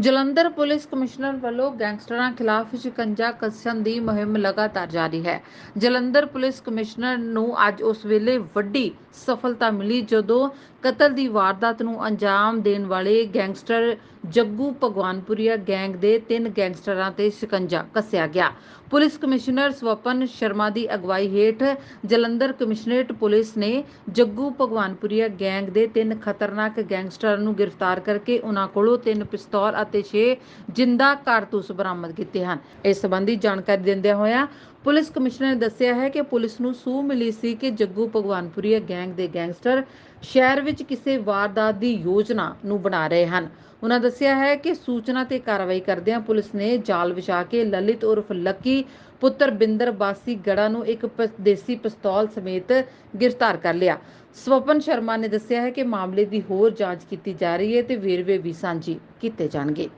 Jalandhar police commissioner ਵੱਲੋਂ ਗੈਂਗਸਟਰਾਂ ਖਿਲਾਫ ਸ਼ਿਕੰਜਾ ਕੱਸਣ ਦੀ ਮੁਹਿੰਮ ਲਗਾਤਾਰ ਜਾਰੀ ਹੈ। ਜਲੰਧਰ ਪੁਲਿਸ ਕਮਿਸ਼ਨਰ ਨੂੰ ਅੱਜ ਉਸ ਵੇਲੇ ਵੱਡੀ ਸਫਲਤਾ ਮਿਲੀ ਜਦੋਂ ਕਤਲ ਦੀ ਵਾਰਦਾਤ ਨੂੰ ਅੰਜਾਮ ਦੇਣ ਵਾਲੇ ਗੈਂਗਸਟਰ ਜੱਗੂ ਭਗਵਾਨਪੁਰੀਆ ਗੈਂਗ ਦੇ ਤਿੰਨ ਗੈਂਗਸਟਰਾਂ ਤੇ ਸ਼ਿਕੰਜਾ ਕੱਸਿਆ ਗਿਆ। ਪੁਲਿਸ ਕਮਿਸ਼ਨਰ ਸਵਪਨ ਸ਼ਰਮਾ ਦੀ ਅਗਵਾਈ ਹੇਠ ਜਲੰਧਰ ਕਮਿਸ਼ਨਰੇਟ ਪੁਲਿਸ ਨੇ ਜੱਗੂ ਭਗਵਾਨਪੁਰੀਆ ਗੈਂਗ ਦੇ ਤਿੰਨ ਖਤਰਨਾਕ ਗੈਂਗਸਟਰਾਂ ਨੂੰ ਗ੍ਰਿਫਤਾਰ ਕਰਕੇ ਉਹਨਾਂ ਕੋਲੋਂ ਤਿੰਨ ਪਿਸਤੌਲ ਅਤੇ 6 ਜਿੰਦਾ ਕਾਰਤੂਸ ਬਰਾਮਦ ਕੀਤੇ ਹਨ। ਇਸ ਸੰਬੰਧੀ ਜਾਣਕਾਰੀ ਦਿੰਦਿਆਂ ਹੋਇਆਂ ਪੁਲਿਸ ਕਮਿਸ਼ਨਰ ਨੇ ਦੱਸਿਆ ਹੈ ਕਿ ਪੁਲਿਸ ਨੂੰ ਸੂਹ ਮਿਲੀ ਸੀ ਕਿ ਜੱਗੂ ਭਗਵਾਨਪੁਰੀਆ ਗੈਂਗ ਦੇ ਗੈਂਗਸਟਰ ਸ਼ਹਿਰ ਵਿੱਚ ਕਿਸੇ ਵਾਰਦਾਤ ਦੀ ਯੋਜਨਾ ਨੂੰ ਬਣਾ ਰਹੇ ਹਨ। ਉਹਨਾਂ ਦੱਸਿਆ ਹੈ ਕਿ ਸੂਚਨਾ ਤੇ ਕਾਰਵਾਈ ਕਰਦਿਆਂ ਪੁਲਿਸ ਨੇ ਜਾਲ ਵਿਛਾ ਕੇ ਲਲਿਤ ਉਰਫ ਲੱਕੀ, ਪੁੱਤਰ ਬਿੰਦਰ ਬਾਸੀ ਗੜਾ ਨੂੰ ਇੱਕ ਪ- ਦੇਸੀ ਪਿਸਤੌਲ ਸਮੇਤ ਗ੍ਰਿਫਤਾਰ ਕਰ ਲਿਆ। ਸਵਪਨ ਸ਼ਰਮਾ ਨੇ ਦੱਸਿਆ ਹੈ ਕਿ ਮਾਮਲੇ ਦੀ ਹੋਰ ਜਾਂਚ ਕੀਤੀ ਜਾ ਰਹੀ ਹੈ ਤੇ ਵੇਰਵੇ ਵੀ ਸਾਂਝੇ ਕੀਤੇ ਜਾਣਗੇ।